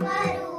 Baru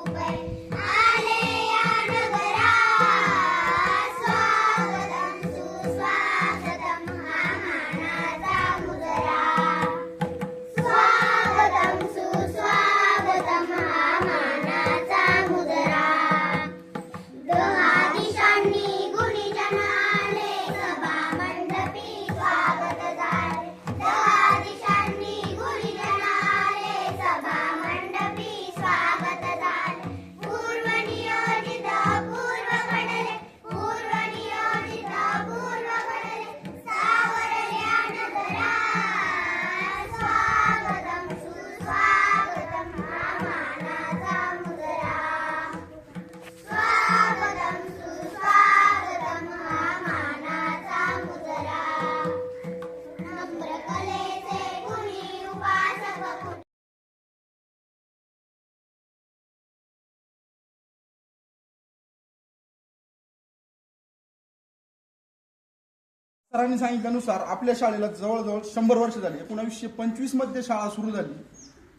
सरांनी सांगितल्यानुसार आपल्या शाळेला जवळजवळ शंभर वर्ष झाली. एकोणावीसशे पंचवीसमध्ये शाळा सुरू झाली.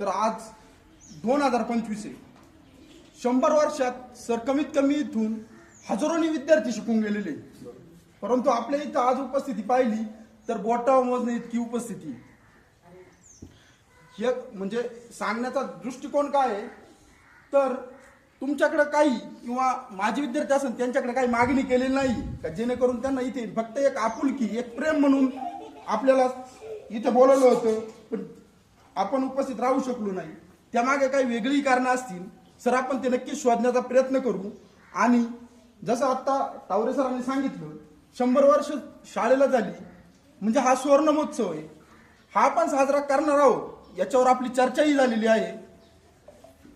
तर आज दोन हजार पंचवीस आहे. शंभर वर्षात सर कमीत कमी इथून हजारोनी विद्यार्थी शिकून गेलेले आहेत. परंतु आपल्या इथं आज उपस्थिती पाहिली तर बोटाव मोजणे इतकी उपस्थिती हे म्हणजे सांगण्याचा दृष्टिकोन काय आहे? तर तुमच्याकडे काही किंवा माझे विद्यार्थी असेल त्यांच्याकडे काही मागणी केलेली नाही का? जेणेकरून त्यांना इथे फक्त एक आपुलकी एक प्रेम म्हणून आपल्याला इथे बोलवलं होतं. पण आपण उपस्थित राहू शकलो नाही. त्यामागे काही वेगळी कारणं असतील सर आपण ते नक्की शोधण्याचा प्रयत्न करू. आणि जसं आत्ता तावरे सरांनी सांगितलं शंभर वर्ष शाळेला झाली. म्हणजे हा सुवर्ण महोत्सव आहे. हा आपण साजरा करणार आहोत. याच्यावर आपली चर्चाही झालेली आहे.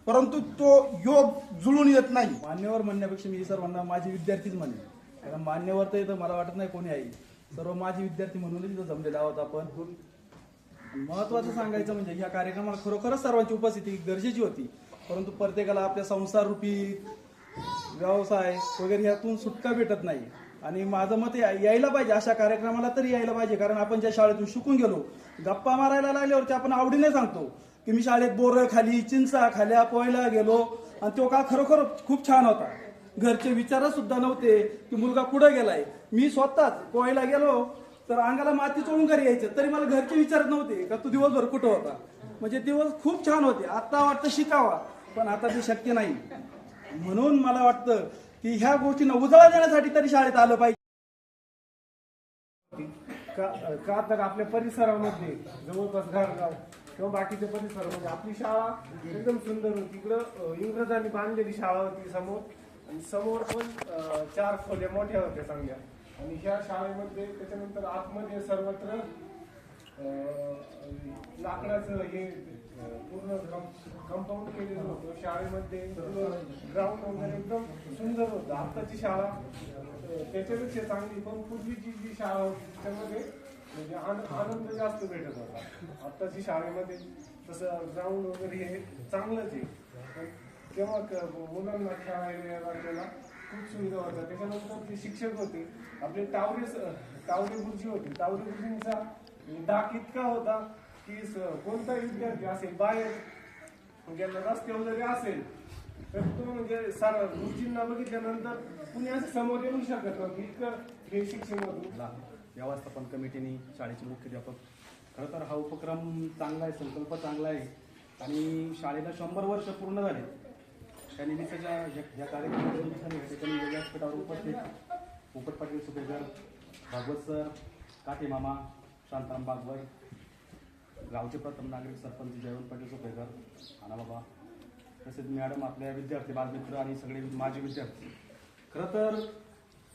परंतु तो योग जुळून येत नाही. मान्यवर म्हणण्यापेक्षा मी सर्वांना माझे विद्यार्थीच म्हणेन. कारण मान्यवर तर इथं मला वाटत नाही कोणी आहे. सर्व माझे विद्यार्थी म्हणूनच इथं जमलेला आहोत आपण. महत्वाचं सांगायचं म्हणजे या कार्यक्रमाला खरोखरच सर्वांची उपस्थिती गरजेची होती. परंतु प्रत्येकाला आपल्या संसार रूपी व्यवसाय वगैरे ह्यातून सुटका भेटत नाही. आणि माझं मत यायला पाहिजे. अशा कार्यक्रमाला तरी यायला पाहिजे. कारण आपण ज्या शाळेतून शिकून गेलो गप्पा मारायला लागल्यावरती आपण आवडीने सांगतो. की मी शाळेत बोरं खाली चिंचा खाल्या पोहायला गेलो आणि तो का खरोखर खूप छान होता. घरचे विचारच सुद्धा नव्हते की मुलगा कुठं गेलाय? मी स्वतःच पोहायला गेलो तर अंगाला माती चोळून घरी यायचं. तरी मला घरचे विचारत नव्हते का तू दिवसभर कुठं होता? म्हणजे दिवस खूप छान होते. आता वाटतं शिकावा पण आता ते शक्य नाही. म्हणून मला वाटतं की ह्या गोष्टींना उजाळा देण्यासाठी तरी शाळेत आलं पाहिजे. का का तर आपल्या परिसरामध्ये जवळपास गारगाव किंवा बाकीचे पण सर्व म्हणजे आपली शाळा एकदम सुंदर होती. इकडं इंग्रजांनी बांधलेली शाळा होती समोर. आणि समोर पण चार खोल्या मोठ्या होत्या चांगल्या. आणि ह्या शाळेमध्ये त्याच्यानंतर आतमध्ये सर्वत्र लाकडाचं हे पूर्ण कंपाऊंड केलेलं होतं. शाळेमध्ये ग्राउंड वगैरे एकदम सुंदर होतं. आताची शाळा त्याच्यापेक्षा चांगली. पण पूर्वीची जी शाळा होती त्याच्यामध्ये म्हणजे आनंद आनंद जास्त भेटत होता. आत्ताची शाळेमध्ये तसं ग्राउंड वगैरे हे चांगलंच आहे. पण तेव्हा क- मुलांना खेळायला लागलेला आपल्याला खूप सुविधा होत्या. त्याच्यानंतर ते शिक्षक होते. आपले टावरे टावरे गुरुजी होते. टावरे गुरुजींचा डाक इतका होता की स- कोणताही विद्यार्थी असेल बाहेर ज्यांना रस्ते वगैरे असेल तर तो म्हणजे सर गुरुजींना बघितल्यानंतर कुणी असं समोर येऊ शकत नव्हती. इतकं हे शिक्षण होतं. व्यवस्थापन कमिटीने शाळेचे मुख्याध्यापक खरं तर हा उपक्रम चांगला आहे संकल्प चांगला आहे. आणि शाळेला शंभर वर्ष पूर्ण झाले. त्या निमित्ताच्या या- कार्यक्रमाच्या निमित्ताने या ठिकाणी व्यासपीठावर उपस्थित पोपट पाटील सुपेकर भागवत सर काटे मामा शांताराम बागवय गावचे प्रथम नागरिक सरपंच जयवंत पाटील सुपेकर आणा बाबा तसेच मॅडम आपल्या विद्यार्थी बालमित्र आणि सगळे माझे विद्यार्थी. खरं तर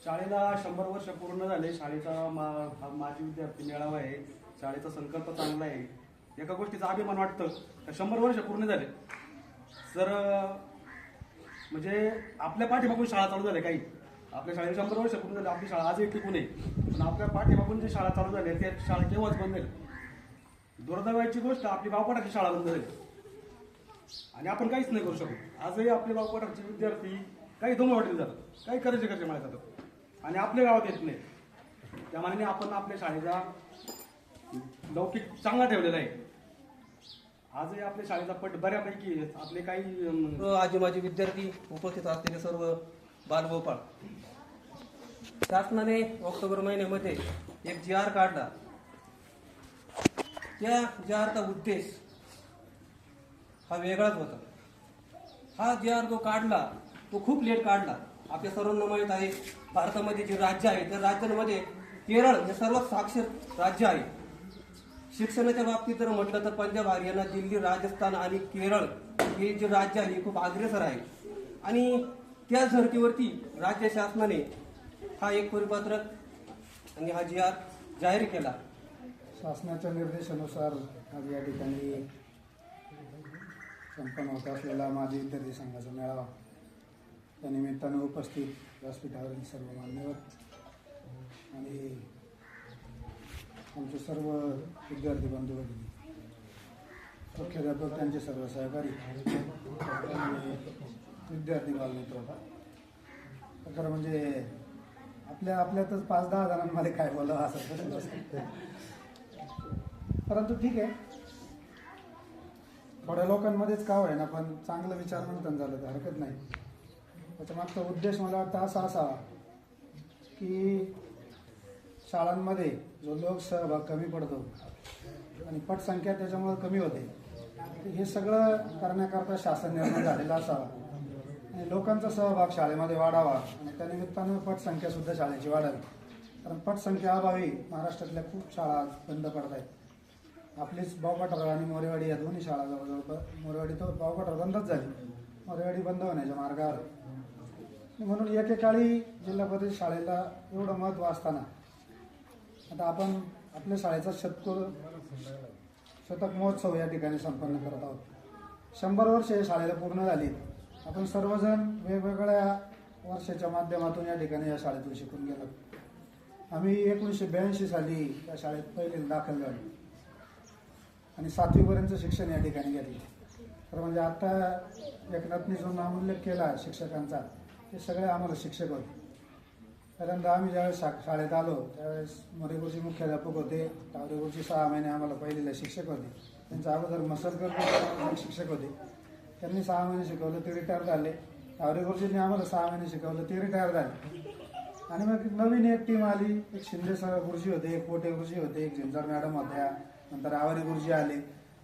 शाळेला शंभर वर्ष पूर्ण झाले. शाळेचा मा माझी विद्यार्थी मेळावा आहे. शाळेचा संकल्प चांगला आहे. एका गोष्टीचा अभिमान वाटतं. का शंभर वर्ष पूर्ण झाले. सर म्हणजे आपल्या पाठीमागून शाळा चालू झाल्या काही. आपल्या शाळेला शंभर वर्ष पूर्ण झाले. आपली शाळा आजही टिकून आहे. पण आपल्या पाठीमागून जी शाळा चालू झाली त्या शाळा केव्हाच बंद झाली? दुर्दैवाची गोष्ट आपली बावपाटाची शाळा बंद झाली. आणि आपण काहीच नाही करू शकत. आजही आपले बावपाटाचे विद्यार्थी काही दोन वाटेल जातात. काही करायचे करायचे मला जातात. आणि आपल्या गावात येत नाही. त्या मानाने आपण आपल्या शाळेचा लौकिक चांगला ठेवलेला आहे. आजही आपल्या शाळेचा पट बऱ्यापैकी आपले काही आजीमाजी आजी विद्यार्थी उपस्थित असलेले सर्व बालगोपाळ शासनाने ऑक्टोबर महिन्यामध्ये एक जी आर काढला. त्या जी आरचा उद्देश हा वेगळाच होता. हा जी आर जो काढला तो खूप लेट काढला. आपल्या सर्वांना माहीत आहे भारतामध्ये जे राज्य आहे त्या राज्यांमध्ये केरळ हे सर्वात साक्षर राज्य आहे. शिक्षणाच्या बाबतीत जर म्हटलं तर पंजाब हरियाणा दिल्ली राजस्थान आणि केरळ हे जे राज्य आहे हे खूप अग्रेसर आहे. आणि त्या धर्तीवरती राज्य शासनाने हा एक परिपत्रक आणि हा जी आर जाहीर केला. शासनाच्या निर्देशानुसार आज या ठिकाणी संपन्न होत असलेला माजी विद्यार्थी संघाचा मेळावा. त्या निमित्तानं उपस्थित व्यासपीठावरील सर्व मान्यवर आणि आमचे सर्व विद्यार्थी बंधू भगिनी मुख्याध्यापक त्यांचे सर्व सहकारी विद्यार्थी बालमित्र होता खरं म्हणजे आपल्या आपल्यातच पाच दहा जणांमध्ये काय बोलावं असं परंतु ठीक आहे. थोड्या लोकांमध्येच का होईना पण चांगलं विचार म्हणून झालं तर हरकत नाही. त्याच्या मागचा उद्देश मला वाटतं असा असावा की शाळांमध्ये जो लोकसहभाग कमी पडतो आणि पटसंख्या त्याच्यामुळे कमी होते हे सगळं करण्याकरता शासन निर्णय झालेला असावा. आणि लोकांचा सहभाग शाळेमध्ये वाढावा आणि त्या निमित्तानं पटसंख्या सुद्धा शाळेची वाढावी. कारण पटसंख्या अभावी महाराष्ट्रातल्या खूप शाळा बंद पडत आहेत. आपलीच बावकाटर आणि मोरेवाडी या दोन्ही शाळा जवळजवळ मोरेवाडी तर बावकाटर बंदच झाली. मोरेवाडी बंद होण्याच्या मार्गावर. म्हणून एकेकाळी जिल्हा परिषद शाळेला एवढं महत्त्व असताना आता आपण आपल्या शाळेचा शतकोर शतक महोत्सव या ठिकाणी संपन्न करत आहोत. शंभर वर्ष या शाळेला पूर्ण झाली. आपण सर्वजण वेगवेगळ्या वर्षाच्या माध्यमातून या ठिकाणी या शाळेतून शिकून गेलो. आम्ही एकोणीसशे ब्याऐंशी साली या शाळेत पहिले दाखल झालो. आणि सातवीपर्यंत शिक्षण या ठिकाणी घेतले. तर म्हणजे आता एकनाथनी जो नामोल्लेख केला शिक्षकांचा ते सगळे आम्हाला शिक्षक होते. कारण आम्ही ज्यावेळेस शा शाळेत आलो त्यावेळेस मोरेगुरुजी मुख्याध्यापक होते. तावरेपूरचे सहा महिने आम्हाला पहिलेला शिक्षक होते. त्यांच्या अगोदर मसलकर शिक्षक होते. त्यांनी सहा महिने शिकवलं ते रिटायर झाले. तावरेपूरजींनी आम्हाला सहा महिने शिकवलं ते रिटायर झाले. आणि मग नवीन एक टीम आली. एक शिंदे सर गुरुजी होते एक पोटे गुरुजी होते एक झिंजार मॅडम होत्या नंतर आवारी गुरुजी आले.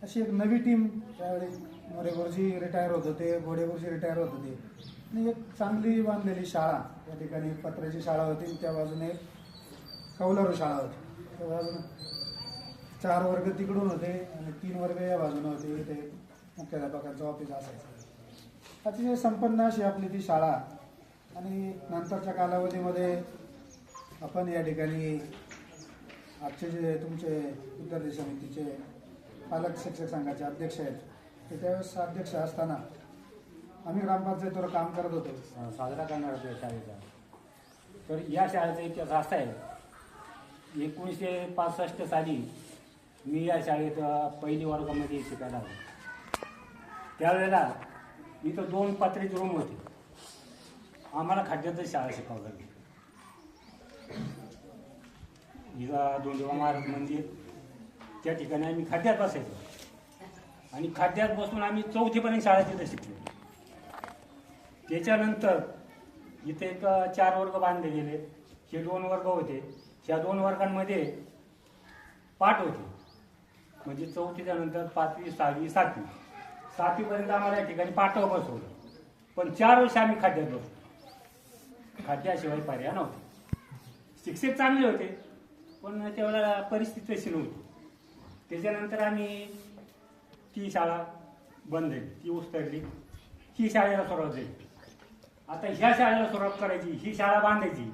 अशी एक नवी टीम त्यावेळी मोरे गुरुजी रिटायर होत होते घोडे गुरुजी रिटायर होत होते. आणि एक चांगली बांधलेली शाळा. या ठिकाणी पत्र्याची शाळा होती त्या बाजूने कौलारू शाळा होती. त्या बाजूने चार वर्ग तिकडून होते आणि तीन वर्ग या बाजूने होते. इथे मुख्याध्यापकांचं ऑफिस असायचं. अतिशय संपन्न अशी आपली ती शाळा. आणि नंतरच्या कालावधीमध्ये आपण या ठिकाणी आजचे जे तुमचे विद्यार्थी समितीचे पालक शिक्षक संघाचे अध्यक्ष आहेत. ते त्यावेळेस अध्यक्ष असताना आम्ही ग्रामपंचायतीवर काम करत होतो. साजरा करणार होतो या शाळेचा. तर या शाळेचा इतिहास असा आहे. एकोणीसशे पासष्ट साली मी या शाळेत पहिली वर्गामध्ये शिकायला आलो. त्यावेळेला इथं दोन पात्रीचे रूम होते. आम्हाला खाद्यातच शाळा शिकावं लागली. इथं दोंडेवा महाराज मंदिर त्या ठिकाणी आम्ही खाद्यात बसायचो. आणि खाद्यात बसून आम्ही चौथीपर्यंत शाळा तिथं शिकलो. त्याच्यानंतर इथे एक चार वर्ग बांधले गेले. हे दोन वर्ग होते. ह्या दोन वर्गांमध्ये पाठ होते. म्हणजे चौथीच्या नंतर पाचवी सहावी सातवी. सातवीपर्यंत आम्हाला या ठिकाणी पाठव बसवलं. पण चार वर्ष आम्ही खाद्यात बसलो. खाद्याशिवाय पर्याय नव्हते. शिक्षक चांगले होते पण तेवढ्या परिस्थिती तशी नव्हती. त्याच्यानंतर आम्ही ती शाळा बंद झाली. ती उस्तरली. ही शाळेला सुरुवात झाली. आता ह्या शाळेला सुरुवात करायची ही शाळा बांधायची.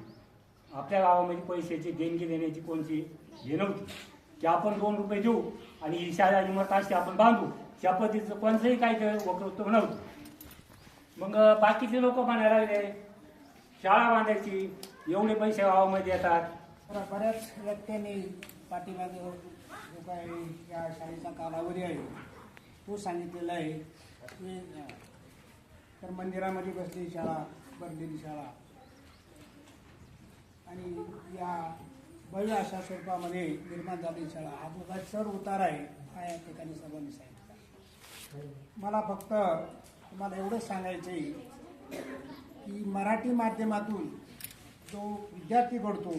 आपल्या गावामध्ये पैशाची देणगी देण्याची कोणती हे नव्हती. की आपण दोन रुपये देऊ आणि ही शाळा इमारत अशी आपण बांधू. त्या पद्धतीचं कोणतंही काही वक्तृत्व नव्हतं. मग बाकीचे लोक म्हणायला लागले शाळा बांधायची एवढे पैसे गावामध्ये येतात. तर बऱ्याच व्यक्तींनी पाठीमागे जो काही या शाळेचा कालावधी आहे. तो सांगितलेला आहे की तर मंदिरामध्ये बसलेली शाळा भरलेली शाळा. आणि या भव्य अशा स्वरूपामध्ये निर्माण झालेली शाळा. हा जो सर चढ उतार आहे. हा या ठिकाणी सर्वांनी सांगितला. मला फक्त तुम्हाला एवढंच सांगायचं आहे की मराठी माध्यमातून जो विद्यार्थी घडतो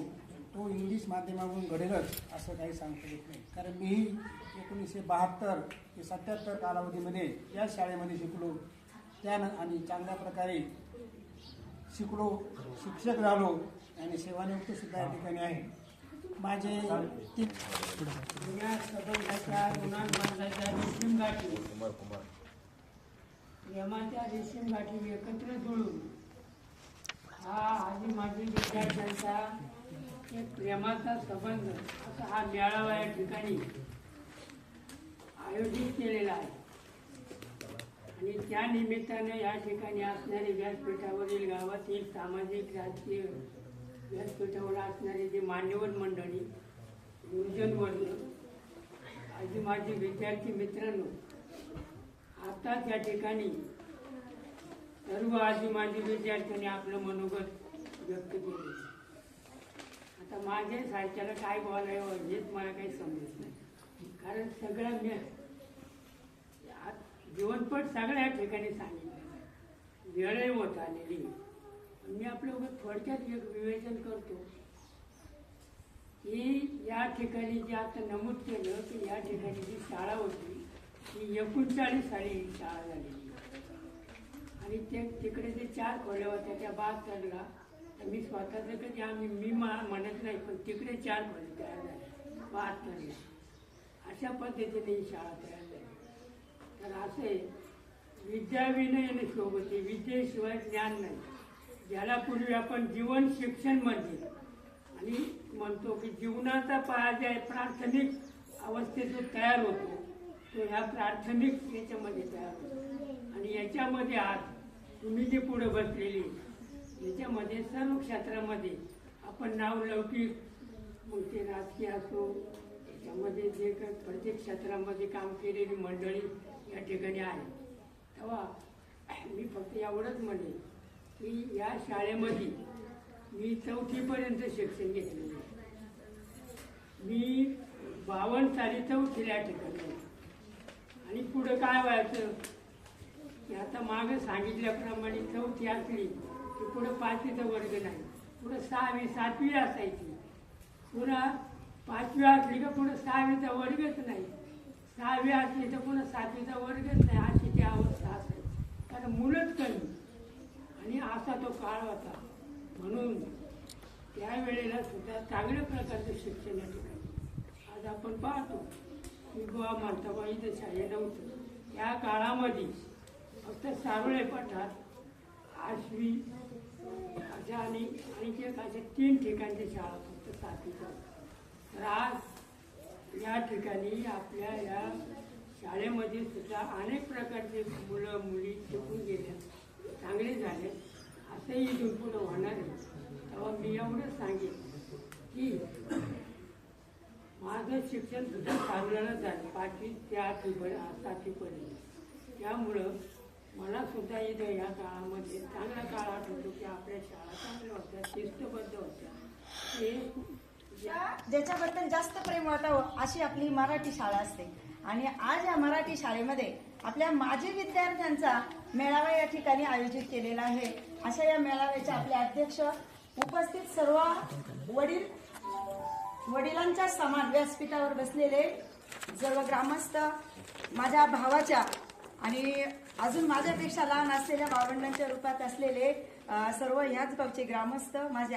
तो इंग्लिश माध्यमातून घडेलच असं काही सांगता येत नाही. कारण मीही एकोणीसशे बहात्तर ते सत्याहत्तर कालावधीमध्ये या शाळेमध्ये शिकलो. त्यानं आणि चांगल्या प्रकारे शिकलो शिक्षक झालो आणि सेवानिवृत्त सुद्धा या ठिकाणी आहे. माझे रेशीम गाठी यमाच्या रेशीम गाठी एकत्र जुळून. हा आधी माझी विद्यार्थ्यांचा एक प्रेमाचा संबंध असा हा मेळावा या ठिकाणी आयोजित केलेला आहे. आणि त्या निमित्ताने या ठिकाणी असणारे व्यासपीठावरील गावातील सामाजिक राजकीय व्यासपीठावर असणारे जे मान्यवर मंडळी गुरुजन वर्ग आधी माझे विद्यार्थी मित्रांनो आता त्या ठिकाणी सर्व आजी माझी विद्यार्थ्यांनी आपलं मनोगत व्यक्त केले. आता माझ्या सारख्याला काय बोलावं हेच मला काही समजत नाही. कारण सगळं मी जीवनपट सगळ्या ठिकाणी सांगितलं वेळ होत आलेली मी आपलं थोडक्यात एक विवेचन करतो की या ठिकाणी जे आता नमूद केलं की या ठिकाणी जी शाळा होती ती एकोणचाळीस साली ही शाळा झालेली आणि ते तिकडे जे चार खोल्या होत्या त्या बाद चढला तर मी स्वतःचं कधी आम्ही मी म्हणत नाही पण तिकडे चार खोल्या तयार झाल्या. बाद चढला अशा पद्धतीने ही शाळा तयार झाली. तर असे विद्या विनयने शोभते विद्येशिवाय ज्ञान नाही. ज्याला पूर्वी आपण जीवन शिक्षण म्हणजे आणि म्हणतो की जीवनाचा पाया जे आहे प्राथमिक अवस्थेत जो तयार होतो. तो ह्या प्राथमिक याच्यामध्ये तयार होतो. आणि याच्यामध्ये आज तुम्ही जी पुढे बसलेली याच्यामध्ये सर्व क्षेत्रामध्ये आपण नाव लौकिक मग ते राजकीय असो याच्यामध्ये जे काही प्रत्येक क्षेत्रामध्ये काम केलेली मंडळी या ठिकाणी आहे. तेव्हा मी फक्त एवढंच म्हणेन की या शाळेमध्ये मी चौथीपर्यंत शिक्षण घेतलेलं मी बावन्न साली चौथीला या ठिकाणी आणि पुढं काय व्हायचं? की आता मागं सांगितल्याप्रमाणे चौथी असली की पुढं पाचवीचा वर्ग नाही. पुढं सहावी सातवी असायची. पुन्हा पाचवी असली का पुढं सहावीचा वर्गच नाही. सहावी असली तर पुन्हा सातवीचा वर्गच नाही अशी ती अवस्था असेल. कारण मुलंच कमी. आणि असा तो काळ होता. म्हणून त्यावेळेला सुद्धा चांगल्या प्रकारचं शिक्षण या ठिकाणी. आज आपण पाहतो की गोवा म्हणता बा इथं नव्हतं. त्या काळामध्ये फक्त सारोळे पठार आश्वी अशा आणि आणखी एक अशा तीन ठिकाणच्या शाळा फक्त सातवीच्या तर आज या ठिकाणी आपल्या या शाळेमध्ये सुद्धा अनेक प्रकारचे मुलं मुली शिकून गेल्या. चांगले झाले. असंही इथून पुढं होणार आहे. तेव्हा मी एवढंच सांगेन की माझं शिक्षण सुद्धा चांगलं झालं. पाचवी ते आठवीपर्यंत सातवीपर्यंत त्यामुळं मला सुद्धा इथं या काळामध्ये चांगला काळ आठवतो की आपल्या शाळा चांगल्या होत्या शिस्तबद्ध होत्या. ते ज्याच्याबद्दल जास्त प्रेम वाटावं अशी आपली मराठी शाळा असते. आणि आज या मराठी शाळेमध्ये आपल्या माजी विद्यार्थ्यांचा मेळावा या ठिकाणी आयोजित केलेला आहे. अशा या मेळाव्याचे आपले अध्यक्ष उपस्थित सर्व वडील वडिलांच्या समान व्यासपीठावर बसलेले सर्व ग्रामस्थ माझ्या भावाच्या आणि अजून माझ्यापेक्षा लहान असलेल्या भावंडांच्या रूपात असलेले सर्व ह्याच गावचे ग्रामस्थ माझे